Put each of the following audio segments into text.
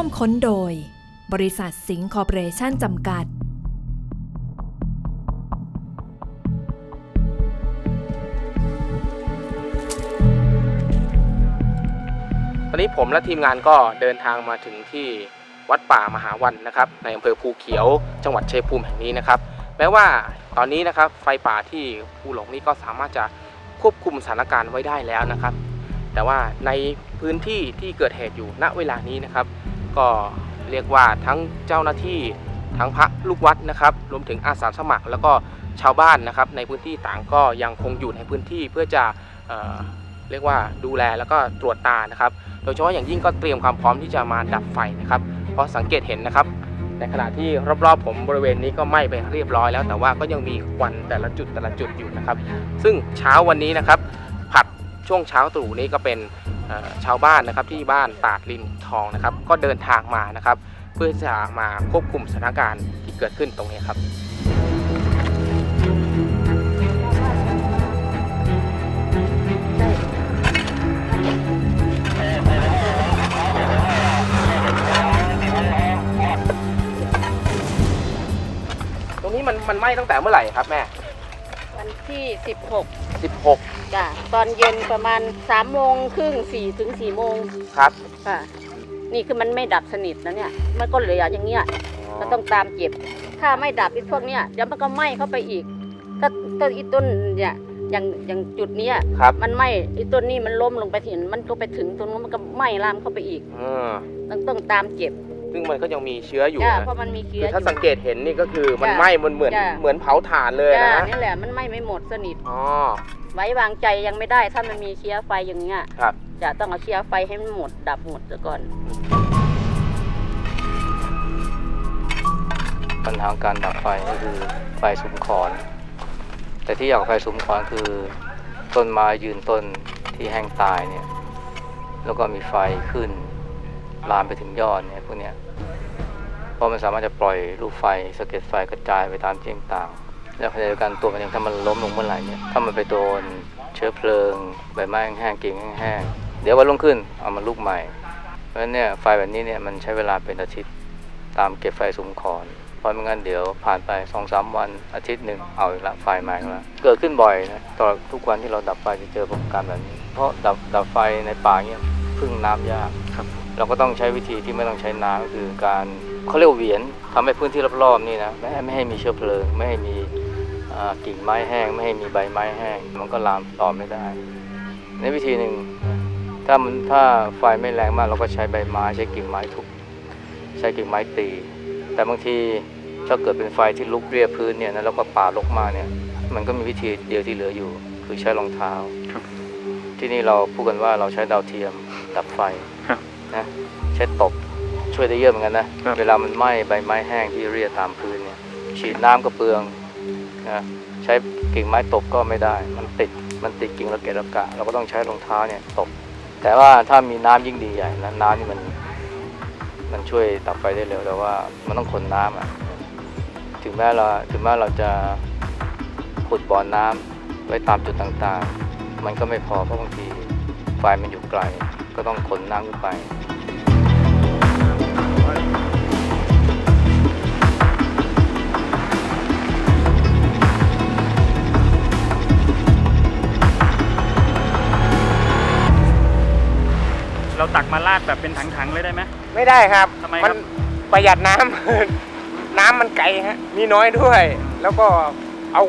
วมค้นโดย บริษัทสิงห์คอร์ปอเรชั่นจำกัด ตอนนี้ผมและทีมงานก็เดินทางมาถึงที่วัดป่ามหาวันนะครับ ในอำเภอภูเขียว จังหวัดชัยภูมิแห่งนี้นะครับ แม้ว่าตอนนี้นะครับไฟป่าที่ภูหลงนี้ก็สามารถจะควบคุมสถานการณ์ไว้ได้แล้วนะครับ แต่ว่าในพื้นที่ที่เกิดเหตุอยู่ณเวลานี้นะครับ ก็เรียกว่าทั้งเจ้าหน้าที่ทั้งพระลูกวัดนะครับ รวมถึงอาสาสมัคร แล้วก็ชาวบ้านนะครับ ในพื้นที่ต่างก็ยังคงอยู่ในพื้นที่เพื่อจะเอเรียกว่าดูแลแล้วก็ตรวจตานะครับ โดยเฉพาะอย่างยิ่งก็เตรียมความพร้อมที่จะมาดับไฟนะครับ เพราะสังเกตเห็นนะครับ ในขณะที่รอบๆ ผมบริเวณนี้ก็ไหม้ไปเรียบร้อยแล้ว แต่ว่าก็ยังมีควันแต่ละจุดแต่ละจุดอยู่นะครับ ซึ่งเช้าวันนี้นะครับ ช่วงเช้าตรู่นี้ก็เป็นชาวบ้านนะครับที่บ้านตาดลินทองนะครับ ก็เดินทางมานะครับ เพื่อจะมาควบคุมสถานการณ์ที่เกิดขึ้นตรงนี้ครับตรงนี้มันมันไหม้ตั้งแต่เมื่อไหร่ครับแม่ วันที่ 16 16 จ้ะ ตอนเย็นประมาณ3โมงครึ่ง4ถึง4โมงครับ ค่ะ นี่คือมันไม่ดับสนิทนะเนี่ย มันก็เหลืออย่างเงี้ย ก็ต้องตามเก็บ ถ้าไม่ดับไอ้พวกเนี้ยเดี๋ยวมันก็ไหม้เข้าไปอีก ถ้าต้นอีต้นเนี่ยอย่างอย่างจุดเนี้ยครับ มันไหม้ไอ้ต้นนี้มันล้มลงไปถึงมันก็ไปถึงตรงนู้นมันก็ไหม้ลามเข้าไปอีก เออต้องต้องตามเก็บ ซึ่งมันก็ยังมีเชื้ออยู่จ้ะนะเพราะมันมีเชื้คือออถ้ายู่สังเกตเห็นนี่ก็คือมันจ้ะไหม้มันเหมือนจ้ะเหมือนเผาถ่านเลยจ้ะนะนี่แหละมันไหม้ไม่หมดสนิท อ๋อ ไว้วางใจยังไม่ได้ถ้ามันมีเชื้อไฟอย่างเงี้ยครับ จะต้องเอาเชื้อไฟให้มันหมดดับหมดซะก่อน ปัญหาการดับไฟก็คือไฟสุมขอน แต่ที่อยากไฟสุมขอนคือต้นไม้ยืนต้นที่แห้งตายเนี่ย แล้วก็มีไฟขึ้น ลามไปถึงยอดเนี่ยพวกเนี้ยเพราะมันสามารถจะปล่อยลูกไฟสะเก็ดไฟกระจายไปตามที่ต่างๆแล้วขณะเดียวกันตัวมันเองถ้ามันล้มลงเมื่อไหร่เนี่ยถ้ามันไปโดนเชื้อเพลิงใบไม้แห้งๆกิ่งแห้งๆเดี๋ยววันรุ่งขึ้นเอามาลุกใหม่ เพราะฉะนั้นเนี่ยไฟแบบนี้เนี่ยมันใช้เวลาเป็นอาทิตย์ตามเก็บไฟสุมขอนเพราะไม่งั้นเดี๋ยวผ่านไปสองสามวันอาทิตย์หนึ่งเอาอีกละไฟใหม่แล้วเกิดขึ้นบ่อยนะตลอดทุกวันที่เราดับไฟจะเจอประสบการณ์แบบนี้ เพราะดับดับไฟในป่าเนี่ยพึ่งน้ำยาก เราก็ต้องใช้วิธีที่ไม่ต้องใช้น้ำก็คือการเขาเรียกว่าเหวียนทำให้พื้นที่รอบๆนี่นะไม่ให้ไม่ให้มีเชื้อเพลิง ไม่ให้มีอ่ากิ่งไม้แห้ง ไม่ให้มีใบไม้แห้ง มันก็ลามต่อไม่ได้ ในวิธีหนึ่งถ้ามันถ้าไฟไม่แรงมากเราก็ใช้ใบไม้ใช้กิ่งไม้ทุบใช้กิ่งไม้ตี แต่บางทีถ้าเกิดเป็นไฟที่ลุกเรียบพื้นเนี่ยนะแล้วก็ป่ารกมาเนี่ย มันก็มีวิธีเดียวที่เหลืออยู่ คือใช้รองเท้าที่นี่เราพูดกันว่าเราใช้ดาวเทียมดับไฟ นะใช้ตบช่วยได้เยอะเหมือนกันนะ เวลามันไหม้ใบไม้แห้งที่เรียตามพื้นเนี่ยฉีดน้ำก็เปลืองนะใช้กิ่งไม้ตบก็ไม่ได้ มันติดมันติดกิ่งระเกะระกะเราก็ต้องใช้รองเท้าเนี่ยตบ แต่ว่าถ้ามีน้ำยิ่งดีใหญ่นะน้ำนี่มัน มันช่วยดับไฟได้เร็วแต่ว่ามันต้องขนน้ำอะถึงแม้เราถึงแม้เราจะขุดบ่อน้ำไว้ตามจุดต่างๆ มันก็ไม่พอเพราะบางทีไฟมันอยู่ไกล ก็ต้องขนน้ำขึ้นไปเราตักมาราดแบบเป็นถังๆเลยได้ไหม ไม่ได้ครับทำไมครับ นประหยัดน้ำ น้ำมันไกลฮะ มีน้อยด้วย แล้วก็เอา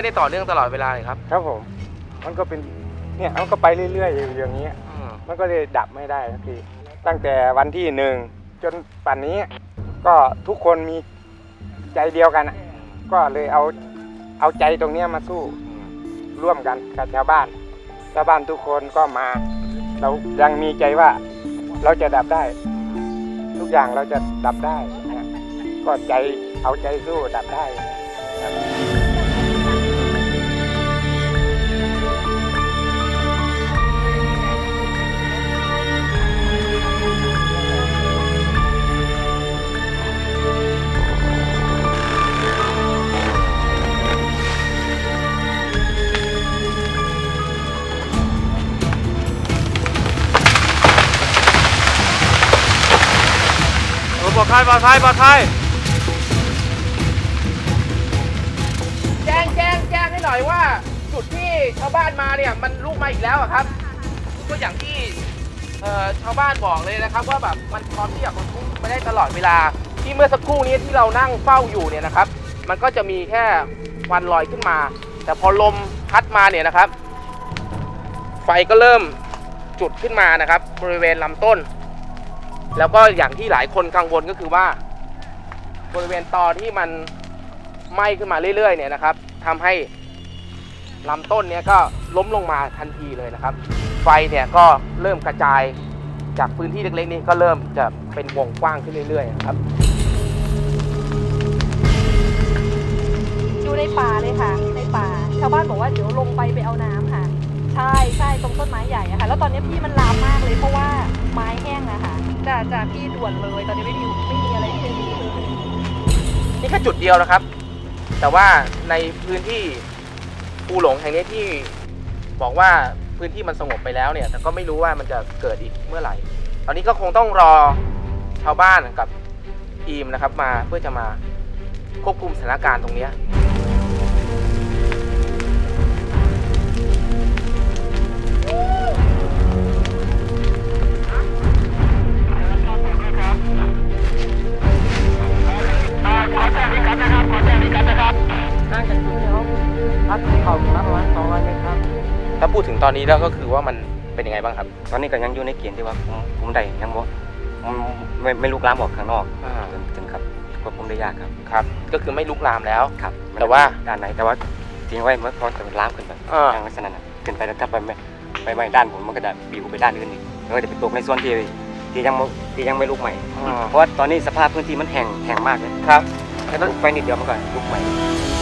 ไม่ได้ต่อเนื่องตลอดเวลาเลยครับครับผม มันก็เป็นเนี่ยมันก็ไปเรื่อยๆอยู่อย่างนี้ยอืมมันก็เลยดับไม่ได้สักทีตั้งแต่วันที่หนึ่งจนป่านนี้ ก็ทุกคนมีใจเดียวกันอะก็เลยเอาเอาใจตรงเนี้ยมาสู้ร่วมกันกับชาวบ้านชาวบ้านทุกคนก็มา เรายังมีใจว่าเราจะดับได้ ทุกอย่างเราจะดับได้นะก็ใจเอาใจสู้ดับได้ครับ ดภัยปลอดภัยปลอดภัยแจ้งแจ้งแจ้งให้หน่อยว่า จุดที่ชาวบ้านมาเนี่ยมันลุกมาอีกแล้วอะครับ ก็อย่างที่เอ่อชาวบ้านบอกเลยนะครับ ว่าแบบมันพร้อมที่จะลุกมาได้ตลอดเวลา ที่เมื่อสักครู่นี้ที่เรานั่งเฝ้าอยู่เนี่ยนะครับ มันก็จะมีแค่ควันลอยขึ้นมา แต่พอลมพัดมาเนี่ยนะครับ ไฟก็เริ่มจุดขึ้นมานะครับ บริเวณลำต้น แล้วก็อย่างที่หลายคนกังวลก็คือว่า บริเวณตอที่มันไหม้ขึ้นมาเรื่อยๆเนี่ยนะครับทำให้ลำต้นเนี้ยก็ล้มลงมาทันทีเลยนะครับ ไฟเนี่ยก็เริ่มกระจายจากพื้นที่เล็กๆนี่ก็เริ่มจะเป็นวงกว้างขึ้นเรื่อยๆนะครับ อยู่ในป่าเลยค่ะ ในป่า ชาวบ้านบอกว่าเดี๋ยวลงไปไปเอาน้ำค่ะ ใช่ใช่ตรงต้นไม้ใหญ่อะค่ะ แล้วตอนนี้พี่มันลามมากเลยเพราะว่าไม้แห้งอะค่ะจะจะพี่ด่วนเลย ตอนนี้ไม่มีไม่มีอะไรที่จะดีเลยนี่แค่จุดเดียวนะครับ แต่ว่าในพื้นที่ภูหลงแห่งนี้ที่บอกว่าพื้นที่มันสงบไปแล้วเนี่ย แต่ก็ไม่รู้ว่ามันจะเกิดอีกเมื่อไหร่ ตอนนี้ก็คงต้องรอชาวบ้านกับทีมนะครับ มาเพื่อจะมาควบคุมสถานการณ์ตรงเนี้ย นั่งจากจุดที่เขาพัดเข้ามาประมาณสองร้อยเมตรครับ ถ้าพูดถึงตอนนี้แล้วก็คือว่ามันเป็นยังไงบ้างครับ ตอนนี้ก็ยังอยู่ในเกณฑ์ที่ว่าผมผมได้ยังบ่ผมไม่ไม่ลุกลามออกข้างนอกอ่า จนถึงครับควบคุมได้ยากครับครับ ก็คือไม่ลุกลามแล้ว ครับแต่ว่า ด้านไหนแต่ว่าทิ้งไว้เมื่อพอจะลามขึ้นไปอ่า ทางลักษณะนั้นขึ้นไปแล้วถ้าไปไม่ไปไม่ด้านผมมันก็จะบิวไปด้านอื่นอีกมันก็จะไปตกในส่วนที่ที่ยังไม่ที่ยังไม่ลุกใหม่ อ่า เพราะว่าตอนนี้สภาพพื้นที่มันแห้งแห้งมากเลยครับ แค่นั้นไปนิดเดียวมันก็ลุกใหม่